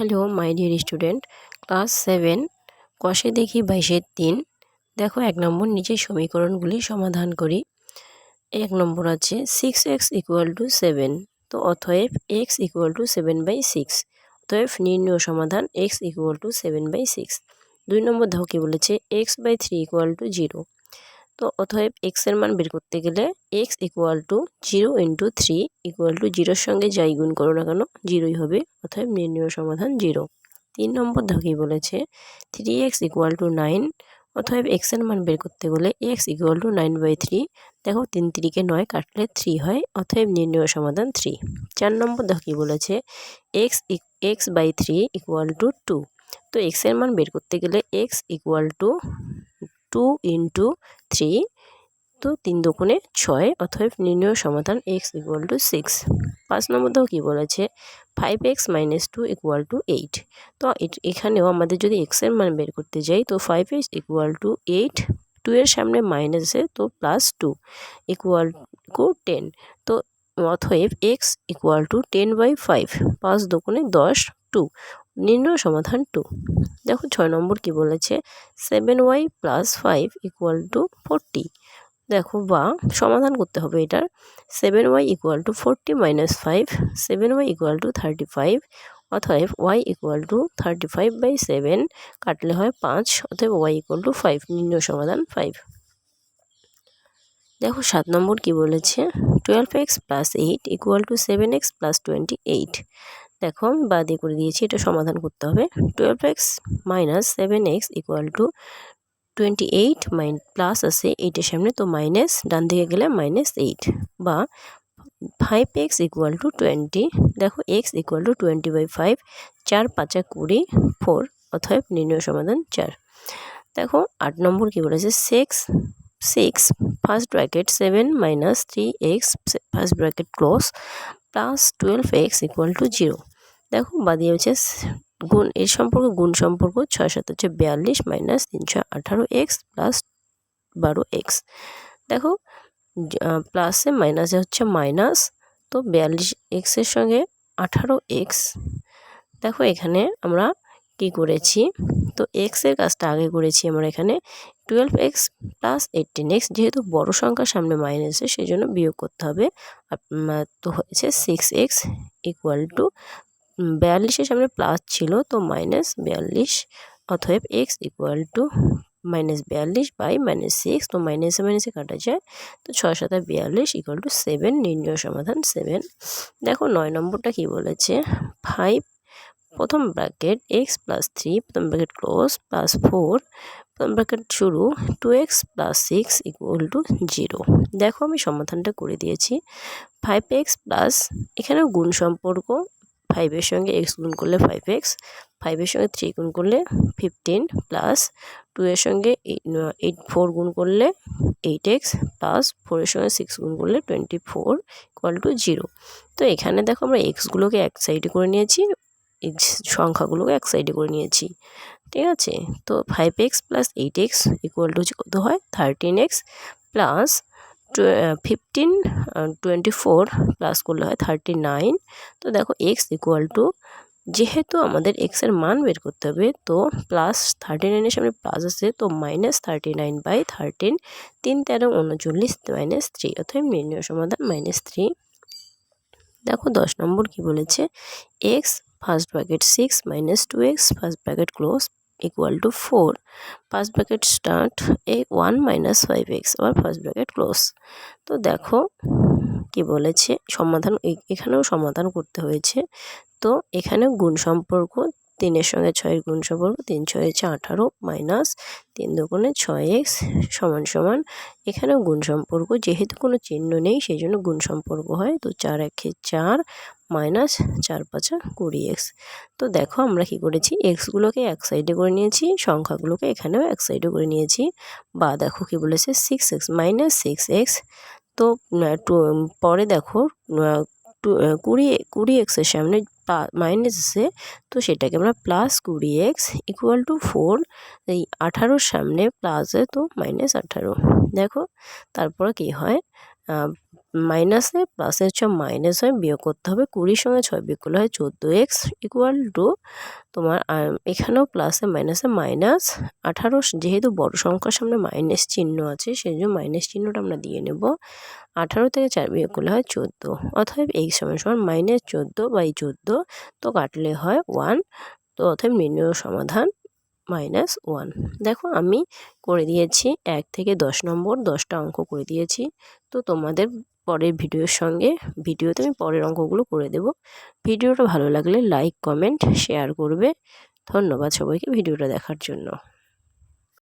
Hello my dear student class seven কষে দেখি বাইশের তিন দেখো এক নম্বর নিচে সমীকরণগুলি সমাধান করি। এক নম্বর আছে six x equal to seven তো অথয়েব x equal to seven by six অতএব নির্ণয় সমাধান x equal to seven by six দুই নম্বর দেখো কী বলেছে x by three equal to zero তো অতএব এক্সের মান বের করতে গেলে x equal to zero into three equal to জিরোর সঙ্গে যাই গুণ করো না কেন জিরোই হবে। অতএব নির্ণয় সমাধান জিরো তিন নম্বর ধাকি বলেছে three x equal to nine অতএব এক্সের মান বের করতে গেলে x equal to nine by three দেখো তিন তিরিকে নয় কাটলে থ্রি হয়, অতএব নির্ণয় সমাধান থ্রি চার নম্বর ধাকি বলেছে x x by three equal to two তো এক্সের মান বের করতে গেলে x equal to two into three, তো তিন দুগুণে ছয় অথব নির্ণয় সমাধান এক্স ইকুয়াল টু সিক্স। পাঁচ নম্বরটাও কী বলেছে? Five x minus two equal to eight. তো এখানেও আমাদের যদি এক্সের মান বের করতে যাই, তো five x equal to eight, two এর সামনে মাইনাসে তো plus two equal to ten. তো অথব x equal to ten by five, পাঁচ দোকানে দশ, টু। নির্ণয় সমাধান টু দেখো ছয় নম্বর কি বলেছে? Seven Y plus five equal to forty দেখো বা সমাধান করতে হবে এটার। Seven Y equal to forty minus five seven Y equal to thirty five অথব Y equal to thirty five by seven কাটলে হয় পাঁচ অথব ওয়াই ইকুয়াল টু ফাইভ নির্ণয় সমাধান ফাইভ দেখো সাত নম্বর কি বলেছে? Twelve x plus eight equal to seven x plus twenty eight দেখো আমি বাদে করে দিয়েছি, এটা সমাধান করতে হবে। Twelve X minus seven X equal to twenty eight mine plus আছে এইটের সামনে, তো মাইনাস ডান দিকে গেলে মাইনাস এইট বা five X equal to twenty দেখো X equal to twenty by five চার পাঁচা কুড়ি ফোর অথব নির্ণয় সমাধান চার। দেখো আট নম্বর কী বলেছে? Six six first bracket seven minus three x first bracket close plus twelve x equal to zero দেখো বাদিয়ে হচ্ছে গুণ, এর সম্পর্ক, গুণ সম্পর্ক ছয় সাত হচ্ছে বিয়াল্লিশ মাইনাস তিনশো আঠারো এক্স প্লাস বারো এক্স। দেখো প্লাসে মাইনাসে হচ্ছে মাইনাস, তো বিয়াল্লিশ এক্সের সঙ্গে আঠারো এক্স। দেখো এখানে আমরা কি করেছি? তো এক্সের কাজটা আগে করেছি আমরা এখানে twelve x plus eighteen x, যেহেতু বড় সংখ্যার সামনে মাইনাসে সেই জন্য বিয়োগ করতে হবে। তো হয়েছে সিক্স এক্স ইকুয়াল টু বিয়াল্লিশের সামনে প্লাস ছিল, তো মাইনাস বিয়াল্লিশ অথব এক্স ইকুয়াল টু মাইনাস বিয়াল্লিশ বাই মাইনাস সিক্স তো মাইনাসে মাইনাসে কাটা যায়, তো ছয় সাতা বিয়াল্লিশ ইকুয়াল টু সেভেন নির্ণয় সমাধান সেভেন দেখো নয় নম্বরটা কি বলেছে? ফাইভ প্রথম ব্র্যাকেট এক্স প্লাস থ্রি প্রথম ব্র্যাকেট ক্লোজ প্লাস ফোর প্রথম ব্র্যাকেট শুরু two x plus six equal to zero দেখো আমি সমাধানটা করে দিয়েছি। ফাইভ এক্স প্লাস এখানেও গুণ সম্পর্ক ফাইভের সঙ্গে এক্স গুণ করলে ফাইভ এক্স ফাইভের সঙ্গে থ্রি গুণ করলে ফিফটিন প্লাস টু এর সঙ্গে এইট ফোর গুণ করলে এইট এক্স প্লাস ফোরের সঙ্গে সিক্স গুণ করলে twenty four equal to zero তো এখানে দেখো আমরা এক্সগুলোকে এক সাইডে করে নিয়েছি এক্স সংখ্যাগুলোকে এক সাইডে করে নিয়েছি, ঠিক আছে? তো five x plus eight x equal to কত হয়? Thirteen x plus fifteen twenty four plus করলে হয় থার্টি নাইন তো দেখো এক্স ইকুয়াল টু যেহেতু আমাদের এক্সের মান বের করতে হবে, তো প্লাস থার্টি নাইনের সামনে প্লাস আছে, তো minus thirty nine by thirteen তিন তেরো উনচল্লিশ মাইনাস থ্রি অর্থাৎ নির্ণয় সমাধান মাইনাস থ্রি দেখো দশ নম্বর কি বলেছে? X first bracket six minus two x first bracket close equal to four first bracket start A one minus five x আবার ফার্স্ট ব্র্যাকেট ক্লোজ তো দেখো কি বলেছে, সমাধান এখানেও সমাধান করতে হয়েছে। তো এখানে গুণ সম্পর্ক তিনের সঙ্গে ছয়ের গুণ সম্পর্ক তিন ছয় হচ্ছে আঠারো মাইনাস তিন দুগুণে ছয় এক্স সমান সমান। এখানেও গুণ সম্পর্ক যেহেতু কোনো চিহ্ন নেই সেই জন্য গুণ সম্পর্ক হয়। তো চার একে চার মাইনাস চার পাঁচা কুড়ি এক্স তো দেখো আমরা কি করেছি? এক্সগুলোকে এক সাইডে করে নিয়েছি, সংখ্যাগুলোকে এখানেও এক সাইডে করে নিয়েছি। বা দেখো কি বলেছে? Six x minus six x তো পরে দেখো টু, কুড়ি কুড়ি এক্সের সামনে মাইনাস আছে তো সেটাকে আমরা প্লাস কুড়ি এক্স ইকুয়াল টু ফোর এই আঠারোর সামনে প্লাসে তো মাইনাস আঠারো। দেখো, তারপর কি হয়? মাইনাসে প্লাসের ছ মাইনাস হয়, বিয়োগ করতে হবে কুড়ির সঙ্গে ছয়, বিয়োগ করলে হয় চোদ্দ এক্স ইকুয়াল টু তোমার এখানেও প্লাসে মাইনাসে মাইনাস আঠারো, যেহেতু বড় সংখ্যার সামনে মাইনাস চিহ্ন আছে সেই জন্য মাইনাস চিহ্নটা আমরা দিয়ে নেব। আঠারো থেকে চার বিয়োগ করলে হয় চোদ্দ অথবা এই সময় সমান মাইনাস চোদ্দ বাই চোদ্দ তো কাটলে হয় ওয়ান তো অতএব নির্ণয় সমাধান মাইনাস ওয়ান দেখো আমি করে দিয়েছি এক থেকে দশ নম্বর, দশটা অঙ্ক করে দিয়েছি। তো তোমাদের পরের ভিডিওর সঙ্গে, ভিডিওতে আমি পরের অঙ্কগুলো করে দেব। ভিডিওটা ভালো লাগলে লাইক কমেন্ট শেয়ার করবে। ধন্যবাদ সবাইকে ভিডিওটা দেখার জন্য।